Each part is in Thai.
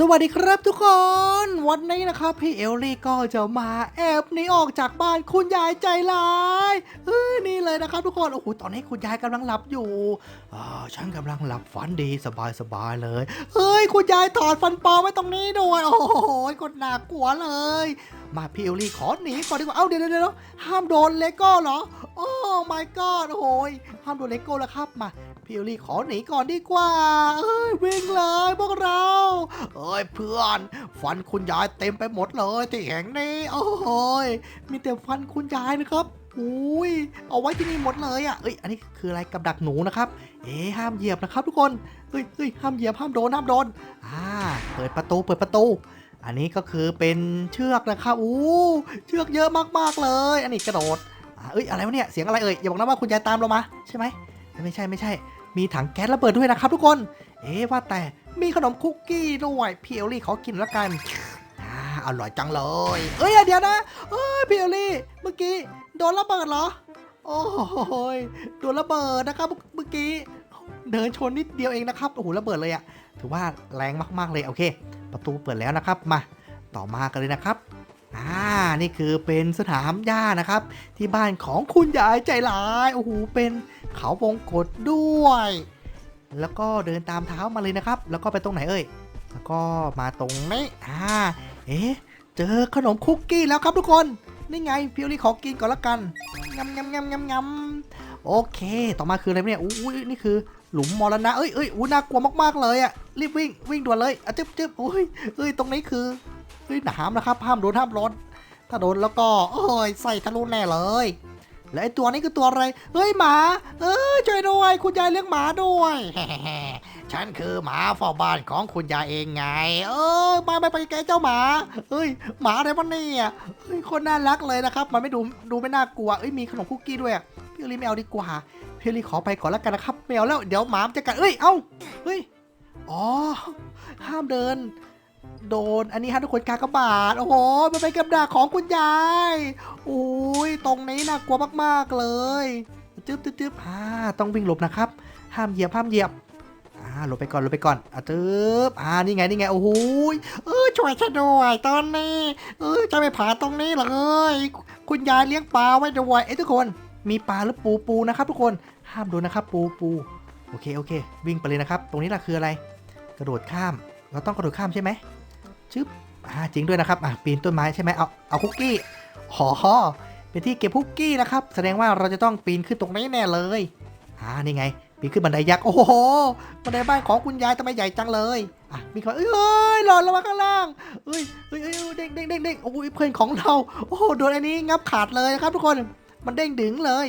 สวัสดีครับทุกคน วันนี้นะครับพี่เอลลี่ก็จะมาแอบหนีออกจากบ้านคุณยายใจร้ายเฮ้ยนี่เลยนะครับทุกคนโอ้โหตอนนี้คุณยายกำลังหลับอยู่อ่าฉันกำลังหลับฝันดีสบายสบายเลยเฮ้ยคุณยายถอดฟันปลอมไว้ตรงนี้ด้วยโอ้โหคนน่ากลัวเลย มาพี่เอลลี่ขอหนีก่อนดีกว่าเอ้าเดี๋ยวเดี๋ยวเดี๋ยวห้ามโดนเลโก้เหรอโอ้ my god โอ้ยห้ามโดนเลโก้แล้วครับมา พี่เอลลี่ขอหนีก่อนดีกว่า เอ้ยวิ่งเลยพวกเรา เอ้ยเพื่อน ฟันคุณยายเต็มไปหมดเลยที่แห่งนี้ โอ้ยมีแต่ฟันคุณยายนะครับอุ้ย เอาไว้ที่นี่หมดเลยอะ เอ้ย อันนี้คืออะไรกับดักหนูนะครับ เอ๊ห้ามเหยียบนะครับทุกคนเฮ้ยเฮ้ยห้ามเหยียบ ห้ามโดน ห้ามโดน อ่า เปิดประตู เปิดประตู อันนี้ก็คือเป็นเชือกนะครับ อู้ เชือกเยอะมากๆเลย อันนี้กระโดดเอ้ย อะไรวะเนี่ย เสียงอะไรเอ่ย อย่าบอกนะว่าคุณยายตามเรามา ใช่ไหม ไม่ใช่ไม่ใช่ มีถังแก๊สระเบิดด้วยนะครับทุกคน เอ๊ว่าแต่มีขนมคุกกี้ด้วยพี่เอลลี่ขอกินแล้วกันอร่อยจังเลย เอ้ยเดี๋ยวนะ เอ้ยพี่เอลลี่ เมื่อกี้โดนระเบิดเหรอ โอ้โยโดนระเบิดนะครับเมื่อกี้ เดินชนนิดเดียวเองนะครับ โอ้โหระเบิดเลยอะถือว่าแรงมากๆเลยโอเค ประตูเปิดแล้วนะครับมา ต่อมากันเลยนะครับอ่านี่คือเป็นสนามหญ้านะครับ ที่บ้านของคุณยายใจร้ายโอ้โหเป็น เขาวงกตด้วย แล้วก็เดินตามเท้ามาเลยนะครับ แล้วก็ไปตรงไหนเอ่ยแล้วก็มาตรงนี้อ่าเอ๊ะเจอขนมคุกกี้แล้วครับทุกคนนี่ไงพี่อลี่ขอกินก่อนละกันงำงำงำงำงำโอเค ต่อมาคืออะไรเนี่ยอุ้ยนี่คือหลุมมรณะเอ้ยเอ้ยอู้น่ากลัวมากๆเลยอะรีบวิ่งวิ่งด่วนเลยอะจึ๊บจึ๊บโอ้ยเอ้ยตรงนี้คือเฮ้ยหนามนะครับห้ามโดนห้ามร้อนถ้าโดนแล้วก็เอ้ยใส่ทะลุแน่เลย และไอตัวนี้คือตัวอะไร เฮ้ยหมา เออช่วยด้วยคุณยายเลี้ยงหมาด้วยฉันคือหมาเฝ้าบ้านของคุณยายเองไง เออมาไปไปไกเจ้าหมา เฮ้ย หมาอะไรวะเนี่ยเฮ้ยคนน่ารักเลยนะครับ มันไม่ดูดูไม่น่ากลัวเอ้ยมีขนมคุกกี้ด้วยพี่ลีไม่เอาดีกว่าพี่ลีขอไปก่อนแล้วกันนะครับไม่เอาแล้วเดี๋ยวหมามจะกัดเอ้ยเอ้าเฮ้ยอ๋อห้ามเดิน โดนอันนี้ฮะทุกคนกากบาทโอ้โหมันเป็นกับดักของคุณยายโอ้ยตรงนี้น่ากลัวมากๆเลยจึ๊บจึ๊บจึ๊บอ่าต้องวิ่งหลบนะครับ ห้ามเหยียบห้ามเหยียบอ่าหลบไปก่อนหลบไปก่อนอะจึ๊บอ่านี่ไงนี่ไงโอ้โหยเออช่วยฉันด้วยตอนนี้เออจะไปผ่านตรงนี้เลยคุณยายเลี้ยงปลาไว้ด้วยเอ้ทุกคนมีปลาหรือปูปูนะครับทุกคนห้ามโดนนะครับ ปูปูโอเคโอเค วิ่งไปเลยนะครับ ตรงนี้ล่ะคืออะไร กระโดดข้าม เราต้องกระโดดข้ามใช่ไหม ชึบอ่าจริงด้วยนะครับอะปีนต้นไม้ใช่ไหมเอาเอาคุกกี้หอเป็นที่เก็บคุกกี้นะครับ แสดงว่าเราจะต้องปีนขึ้นตรงนี้แน่เลยอ่านี่ไง ปีนขึ้นบันไดยักษ์โอ้โหบันไดบ้านของคุณยายทำไมใหญ่จังเลยอะมีคนเอ้ยหล่นลงมาข้างล่างเอ้ยเอ้ยเอ้ยเด้งเด้งเด้งเด้งโอ้ยเพื่อนของเราโอ้โหโดนอันนี้งับขาดเลยนะครับทุกคนมันเด้งดึงเลย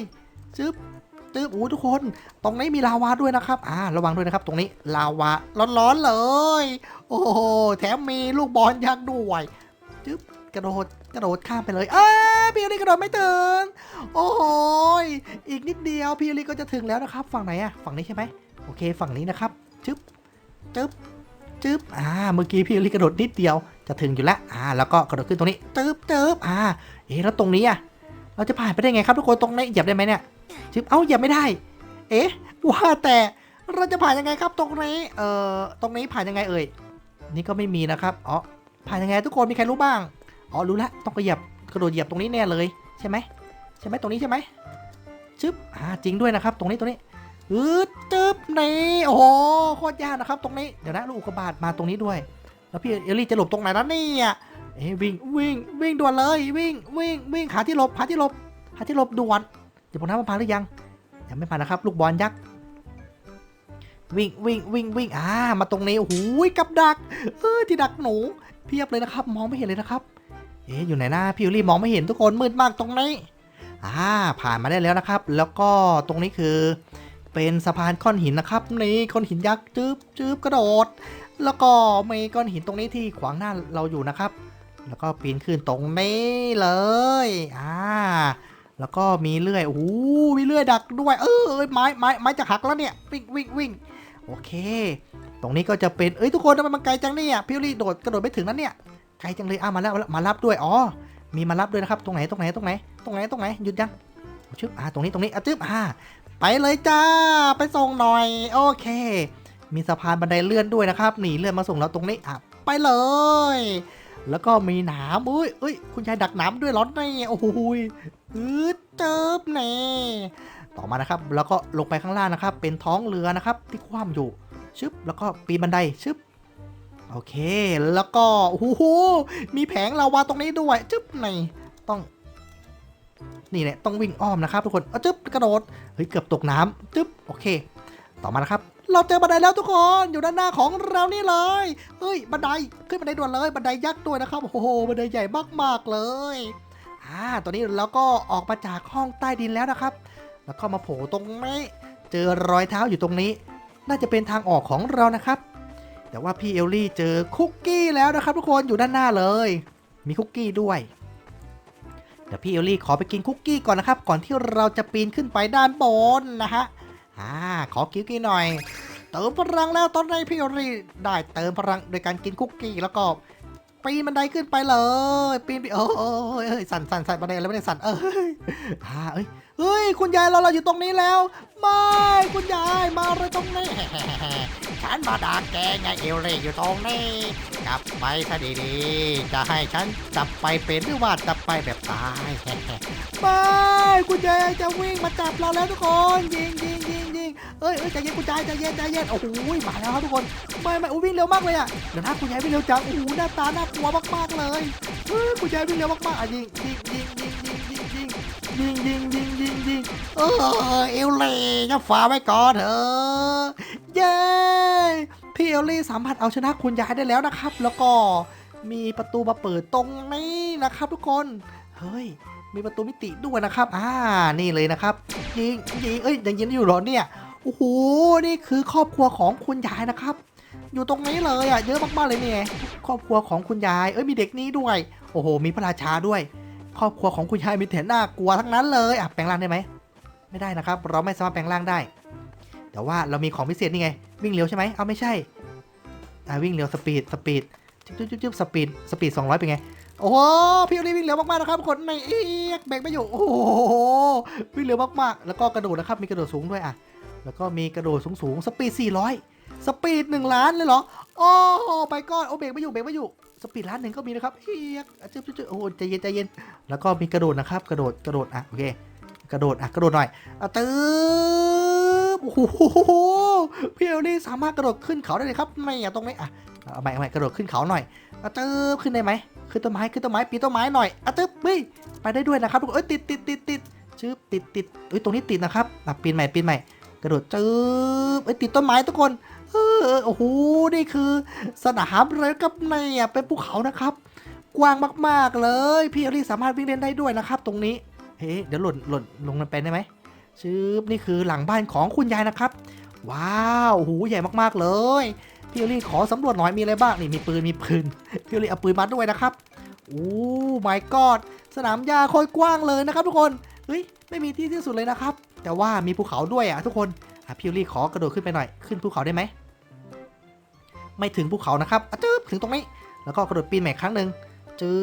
จึ๊บึ๊บโอ้ทุกคน ตรงนี้มีลาวาด้วยนะครับ อ่า ระวังด้วยนะครับ ตรงนี้ลาวาร้อนๆเลย โอ้โห แถมมีลูกบอลยักษ์ด้วยจึ๊บกระโดดกระโดดข้ามไปเลย เอ้าพี่อลีกระโดดไม่ถึง โอ้โหอีกนิดเดียวพี่อลีก็จะถึงแล้วนะครับ ฝั่งไหนอะฝั่งนี้ใช่ไหมโอเค ฝั่งนี้นะครับ จึ๊บจึ๊บจึ๊บอ่า เมื่อกี้พี่อลีกระโดดนิดเดียว จะถึงอยู่แล้ว อ่า แล้วก็กระโดดขึ้นตรงนี้จึ๊บจึ๊บอ่า เอ๊ะแล้วตรงนี้อะเราจะผ่านไปได้ไงครับทุกคน ตรงนี้เหยียบได้ไหมเนี่ย จึบเอ้าเหยียบไม่ได้ เอ๊ะว่าแต่เราจะผ่านยังไงครับ ตรงนี้ เอ่อ ตรงนี้ผ่านยังไงเอ่ย นี่ก็ไม่มีนะครับ อ๋อ ผ่านยังไงทุกคน มีใครรู้บ้าง อ๋อ รู้แล้วต้องกระเหยียบกระโดดเหยียบตรงนี้แน่เลย ใช่ไหมใช่ไหมตรงนี้ใช่ไหมชึบ อ่า จริงด้วยนะครับ ตรงนี้ตรงนี้อืดจึ๊บนี่ โอ้โห โคตรยากนะครับ ตรงนี้ เดี๋ยวนะลูกอุกบาตมาตรงนี้ด้วย แล้วพี่เอลลี่จะหลบตรงไหนแล้วเนี่ยเอ้วิ่ง วิ่ง วิ่งด่วนเลย วิ่ง วิ่ง วิ่ง หาที่หลบ หาที่หลบ หาที่หลบด่วน เดี๋ยวผมน้ำมันผ่านหรือยัง ยังไม่ผ่านนะครับ ลูกบอลยักษ์ วิ่งวิ่งวิ่งวิ่งอ่า มาตรงนี้ โอ้โหกับดัก เออที่ดักหนู เพียบเลยนะครับ มองไม่เห็นเลยนะครับ เอ๊ะอยู่ไหนนะพี่ยูรี่มองไม่เห็นทุกคนมืดมากตรงนี้ อ่า ผ่านมาได้แล้วนะครับ แล้วก็ตรงนี้คือ เป็นสะพานก้อนหินนะครับ นี่ก้อนหินยักษ์จึ๊บจึ๊บกระโดด แล้วก็มีก้อนหินตรงนี้ที่ขวางหน้าเราอยู่นะครับ แล้วก็ปีนขึ้นตรงนี้เลย อ่า แล้วก็มีเลื่อย โอ้โหมีเลื่อยดักด้วย เออเอ้ยไม้ไม้ไม้จะหักแล้วเนี่ย วิ่งวิ่งวิ่งโอเค ตรงนี้ก็จะเป็น เอ้ยทุกคนทำไมมันไกลจังเนี่ยพี่ยูรี่โดดกระโดดไม่ถึงนั้นเนี่ย ไกลจังเลย อะมาแล้วมารับด้วย อ๋อ มีมารับด้วยนะครับ ตรงไหนตรงไหนตรงไหน ตรงไหนตรงไหน หยุดยังชึบอ่าตรงนี้ตรงนี้อะจึ๊บอ่าไปเลยจ้า ไปส่งหน่อย โอเค มีสะพานบันไดเลื่อนด้วยนะครับ หนีเลื่อนมาส่งเราตรงนี้อะไปเลย แล้วก็มีหนามอุ้ยเอ้ย คุณยายดักหน้ำด้วยเหร้อนนี่โอ้โห ยอืดเจิบเน่ต่อมานะครับ แล้วก็ลงไปข้างล่างนะครับ เป็นท้องเรือนะครับ ที่คว่ำอยู่ชึบแล้วก็ปีนบันไดชึบโอเค แล้วก็โอ้โหมีแผงลาวาตรงนี้ด้วยจึ๊บในต้อง นี่แหละต้องวิ่งอ้อมนะครับทุกคนเอาจึ๊บกระโดดเฮ้ยเกือบตกน้ำจึ๊บโอเค ต่อมานะครับ เราเจอบันไดแล้วทุกคนอยู่ด้านหน้าของเรานี่เลยเฮ้ยบันไดขึ้นบันไดด่วนเลยบันไดยักษ์ด้วยนะครับโอ้โหบันไดใหญ่มากๆเลย อ่าตอนนี้เราก็ออกมาจากห้องใต้ดินแล้วนะครับ แล้วก็มาโผล่ตรงนี้เจอรอยเท้าอยู่ตรงนี้ น่าจะเป็นทางออกของเรานะครับ แต่ว่าพี่เอลลี่เจอคุกกี้แล้วนะครับ ทุกคนอยู่ด้านหน้าเลย มีคุกกี้ด้วยเดี๋ยวพี่เอลลี่ขอไปกินคุกกี้ก่อนนะครับ ก่อนที่เราจะปีนขึ้นไปด้านบนนะฮะอ่าขอกิ้วกี้หน่อย เติมพลังแล้วตอนนี้พี่เอลลี่ได้เติมพลังโดยการกินคุกกี้แล้วก็ ปีนบันไดขึ้นไปเลย ปีนไปโอ้ยเอ้ยสั่นสั่นสั่นบันไดแล้วไม่ได้สั่นเอ้ยอ่าเอ้ยเฮ้ยคุณยายเราเราอยู่ตรงนี้แล้วไม่คุณยายมาเลยตรงนี้ฉันมาด่าแกไงเอลเล่อยู่ตรงนี้ กลับไปซะดีๆจะให้ฉันจับไปเป็นหรือว่าจับไปแบบตายไม่คุณยายจะวิ่งมาจับเราแล้วทุกคนยิงยิงยิงยิง เอ้ยเอ้ยใจเย็นคุณยายใจเย็นใจเย็นโอ้โหมาแล้วครับทุกคนไม่ไม่โอ้วิ่งเร็วมากเลยอะเดี๋ยวนะคุณยายวิ่งเร็วจังโอ้โหหน้าตาน่ากลัวมากๆเลยเฮ้ยคุณยายวิ่งเร็วมากๆอะยิงยิงยิงยิงยิงยิงยิงยิงยิงยิงยิงยิงเออเอลเล่จะฝาไว้ก่อนเถอะเย้พี่เอลลี่สามารถเอาชนะคุณยายได้แล้วนะครับ แล้วก็มีประตูมาเปิดตรงนี้นะครับทุกคนเฮ้ยมีประตูมิติด้วยนะครับ อ่า นี่เลยนะครับยิงยิงเอ้ยยังยิงอยู่หรอเนี่ย โอ้โห นี่คือครอบครัวของคุณยายนะครับ อยู่ตรงนี้เลยอะ เยอะมากๆเลยเนี่ย ครอบครัวของคุณยาย เอ้ย มีเด็กนี้ด้วย โอ้โห มีพระราชาด้วย ครอบครัวของคุณยายมีแต่น่ากลัวทั้งนั้นเลย อะ แปลงร่างได้ไหม ไม่ได้นะครับ เราไม่สามารถแปลงร่างได้ แต่ว่าเรามีของพิเศษนี่ไง วิ่งเร็วใช่ไหมเอาไม่ใช่ อ่าวิ่งเร็วสปีด สปีด จุ๊บจุ๊บจุ๊บจุ๊บสปีด สปีดสองร้อยเป็นไงโอ้โหพี่นี่วิ่งเร็วมากๆนะครับคนในเอียกแบกไม่อยู่ โอ้โหวิ่งเร็วมากๆ แล้วก็กระโดดนะครับ มีกระโดดสูงด้วยอะ แล้วก็มีกระโดดสูงๆสปีด 400 สปีด 1 ล้านเลยเหรอ โอ้ไปก้อนโอ้เบรกไม่อยู่เบรกไม่อยู่สปีดล้านหนึ่งก็มีนะครับเอียกจุ๊บจุ๊บจุ๊บโอ้โหใจเย็นใจเย็น แล้วก็มีกระโดดนะครับ กระโดดกระโดดอะโอเค กระโดดอะกระโดดหน่อยอะตื้อโอ้โหพี่เอลลี่สามารถกระโดดขึ้นเขาได้เลยครับไม่อะตรงนี้อะเอาใหม่เอาใหม่กระโดดขึ้นเขาหน่อยอะตื้อขึ้นได้ไหมขึ้นต้นไม้ขึ้นต้นไม้ปีนต้นไม้หน่อยอะตื้อเฮ้ยไปได้ด้วยนะครับทุกคนเอ้ยติดติดติดติดชืบติดติดเอ้ยตรงนี้ติดนะครับอะปีนใหม่ปีนใหม่ ระโดดจืบเอ้ยติดต้นไม้ทุกคนเออโอ้โหนี่คือสนามเลยกับในอะเป็นภูเขานะครับ กว้างมากๆเลย พี่เอลลี่สามารถวิ่งเล่นได้ด้วยนะครับ ตรงนี้เฮ้เดี๋ยวหล่นหล่นลงมันไปได้ไหมชืบนี่คือหลังบ้านของคุณยายนะครับ ว้าวโอ้โหใหญ่มากๆเลยพี่เอลลี่ขอสำรวจหน่อยมีอะไรบ้างนี่มีปืนมีปืนพี่เอลลี่เอาปืนมาด้วยนะครับโอ้ my god สนามหญ้าโคตรกว้างเลยนะครับ ทุกคนเฮ้ยไม่มีที่ที่สุดเลยนะครับ แต่ว่ามีภูเขาด้วยอะทุกคนพี่เอลลี่ขอกระโดดขึ้นไปหน่อย ขึ้นภูเขาได้ไหม ไม่ถึงภูเขานะครับอะจึ๊บถึงตรงนี้ แล้วก็กระโดดปีนใหม่ครั้งหนึ่งจื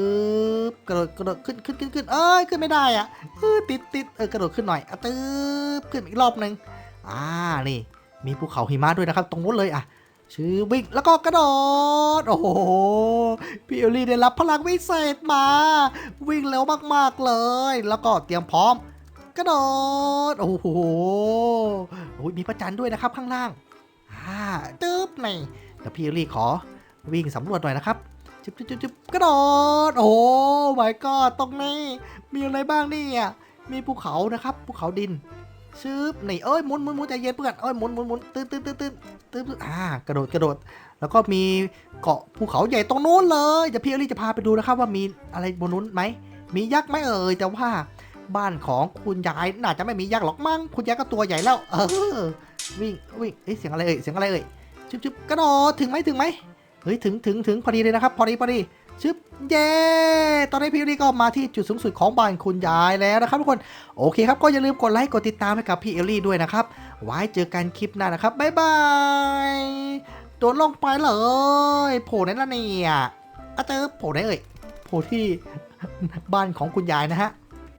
บกระโดดกระโดดขึ้นขึ้นขึ้นขึ้นเอ้ยขึ้นไม่ได้อะเออติดติดเออกระโดดขึ้นหน่อยอะตืบขึ้นอีกรอบหนึ่งอ่านี่ มีภูเขาหิมะด้วยนะครับ ตรงนู้นเลยอะชื่อวิ่งแล้วก็กระโดด โอ้โหพี่เอลลี่ได้รับพลังวิเศษมา วิ่งเร็วมากๆเลย แล้วก็เตรียมพร้อม กระโดด โอ้โหโอ้ยมีพระจันทร์ด้วยนะครับข้างล่าง อ่าตึ๊บนี่เดี๋ยวพี่เอลลี่ขอวิ่งสำรวจหน่อยนะครับจุ๊บจุ๊บจุ๊บจุ๊บกระโดด โอ้ my god ตรงนี้ มีอะไรบ้างนี่อะมีภูเขานะครับภูเขาดินชึบนี่เอ้ยหมุนหมุนหมุนใจเย็นเพื่อนเอ้ยหมุนหมุนหมุนตื้นตื้นตื้นตื้นตื้นอ่ากระโดดกระโดด แล้วก็มีเกาะภูเขาใหญ่ตรงนู้นเลยเดี๋ยวพี่เอลี่จะพาไปดูนะครับว่ามีอะไรบนนู้นไหมมียักษ์ไหมเอ่ยแต่ว่า บ้านของคุณยายน่าจะไม่มียักษ์หรอกมั้งคุณยายก็ตัวใหญ่แล้ว เออวิ่งวิ่งเอ้ยเสียงอะไรเอ่ยเสียงอะไรเอ่ยจุ๊บจุ๊บกระโดดถึงไหมถึงไหมเฮ้ยถึงถึงถึงพอดีเลยนะครับ พอดีพอดีชึบเย้ตอนนี้พี่ลี่ก็มาที่จุดสูงสุดของบ้านคุณยายแล้วนะครับทุกคนโอเคครับก็อย่าลืมกดไลค์กดติดตามให้กับพี่เอลลี่ด้วยนะครับ ไว้เจอกันคลิปหน้านะครับบ๊ายบายโดนลงไปเลยโผล่ไหนละเนี่ยอะเจอโผล่ไหนเอ่ยโผล่ที่บ้านของคุณยายนะฮะ